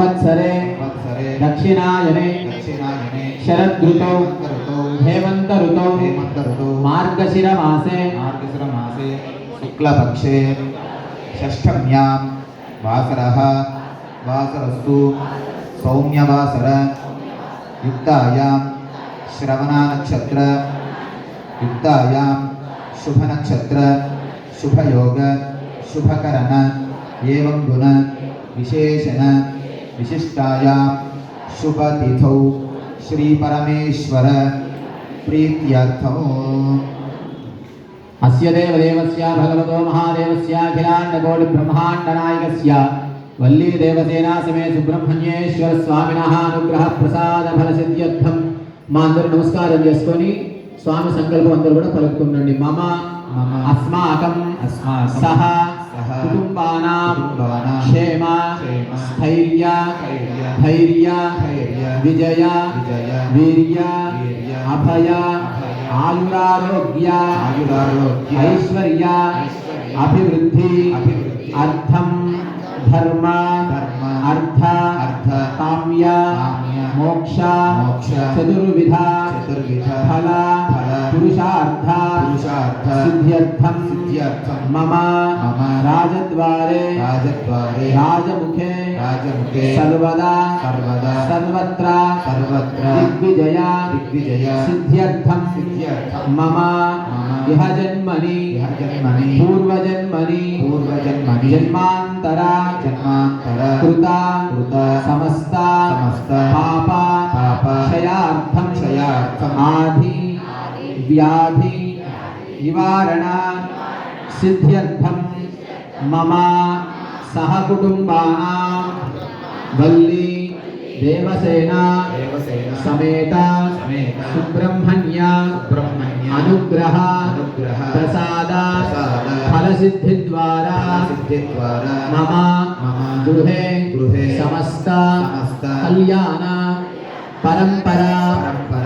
సంవత్సరే దక్షిణాయనే శరదృతౌ హేమంత ఋతౌ మార్గశిర మాసే శుక్లపక్షే షష్ఠమ్యాं వాసరः వాసరస్తు సౌమ్యవాసర యుక్తాయాं శ్రవణానక్షత్ర యుక్తాయాं శుభనక్షత్ర శుభయోగ శుభకరణ ఏవం గుణ విశేషణ మహాదేవస్యాఖిలాండకోటి బ్రహ్మాండనాయకస్య వల్లీ దేవసేనా సమే సుబ్రహ్మణ్యేశ్వర స్వామినః అనుగ్రహ ప్రసాద ఫల సిద్ధ్యర్థం మా అందరూ నమస్కారం చేసుకొని స్వామి సంకల్పం అందరూ కూడా పలుకుతుండండి. మమ అస్మాకం సహ కుటుంబానాం క్షేమ धैर्या धैर्या। विजया वीर्या अभया आयुरारोग्या ऐश्वर्या अभिवृद्धि अर्थ सिद्ध्यर्थम सिद्ध्यर्थम मम मम राजद्वारे राजद्वारे राजमुखे राजमुखे सर्वदा सर्वदा सर्वत्र सर्वत्र दिग्विजया दिग्विजया सिद्ध्यर्थम सिद्ध्यर्थम मम यह जन्मनि यह जन्मनि पूर्व जन्मनि पूर्व जन्मनि जन्मांतरा जन्मांतरा कृता कृता समस्ता समस्ता पापा पापा क्षयार्थम क्षयार्थम आधि व्याधि నివారణ సిద్ధ్యర్థం మమ సహ కుటుంబానాం వల్లి దేవసేన దేవసేన సమేత సమేత సుబ్రహ్మణ్య సుబ్రహ్మణ్య అనుగ్రహ అనుగ్రహ ప్రసాద ప్రసాద ఫలసిద్ధి ద్వారా సిద్ధిద్వారా మమ మమ గృహే గృహే సమస్త సమస్త కళ్యాణ పరంపర పరంపర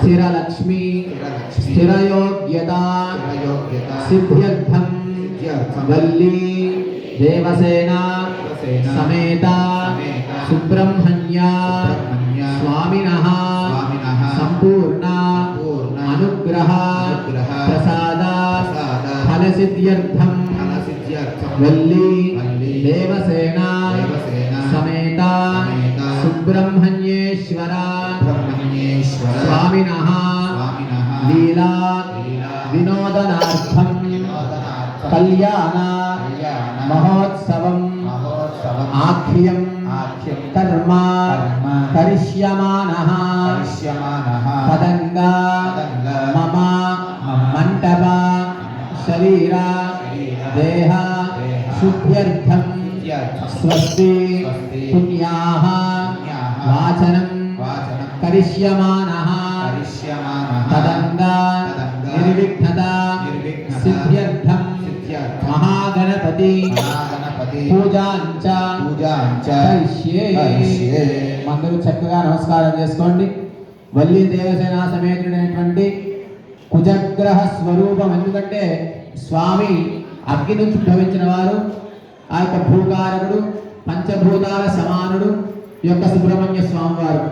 స్థిరలక్ష్మి స్థిరలక్ష్మి స్థిరయోగ్యత సిద్ధ్యర్థం వల్లి దేవసేన సమేత సుబ్రహ్మణ్య స్వామినః సంపూర్ణ అనుగ్రహ ప్రసాద ఫలసిద్ధ్యర్థం వల్లి దేవసేన ब्रह्मण्येश्वर ब्रह्मण्येश्वर स्वामिनः। लीला। विनोदनार्थं कल्याण। महोत्सवम्। आख्यं कर्म। करिष्यमाणः। पदङ्गा। मम। मण्डप। शरीरा। देहा। शुद्ध्यर्थं स्वस्ति। पुण्याः। వాచనం కరిష్యమానః తదంగా నిర్విఘ్నత సిద్ధ్యర్థం మహాగణపతి పూజాంచ కరిష్యే. అందరూ చక్కగా నమస్కారం చేసుకోండి వల్లి దేవసేన సమేతుడైనటువంటి కుజగ్రహ స్వరూపం ఎందుకంటే స్వామి అగ్ని నుంచి ఉద్భవించిన వారు ఆ యొక్క భూకారకుడు పంచభూతాల సమానుడు యొక్క సుబ్రహ్మణ్య స్వామి వారు